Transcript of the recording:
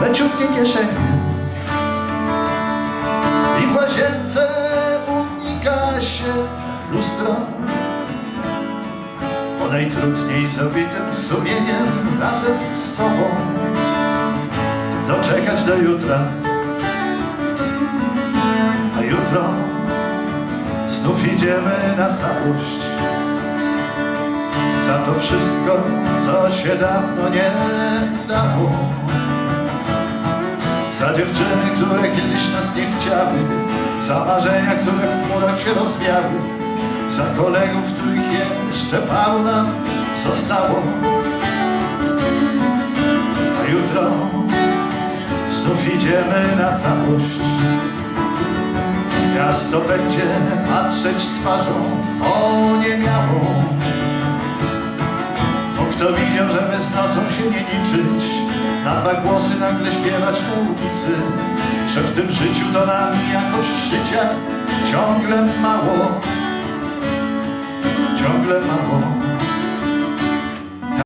leciutkie kieszenie i w łazience unika się lustra. Bo najtrudniej zabitym sumieniem razem z sobą doczekać do jutra. A jutro znów idziemy na całość. Za to wszystko, co się dawno nie udało. Za dziewczyny, które kiedyś nas nie chciały Za marzenia, które w chmurach się rozwiały Za kolegów, których jeszcze paru nam zostało. A jutro znów idziemy na całość. Miasto będzie patrzeć twarzą oniemiałą bo kto widział, że my z nocą się nie liczyć Na dwa głosy nagle śpiewać na ulicy. Że w tym życiu to nam jakoś życia ciągle mało. Ciągle mało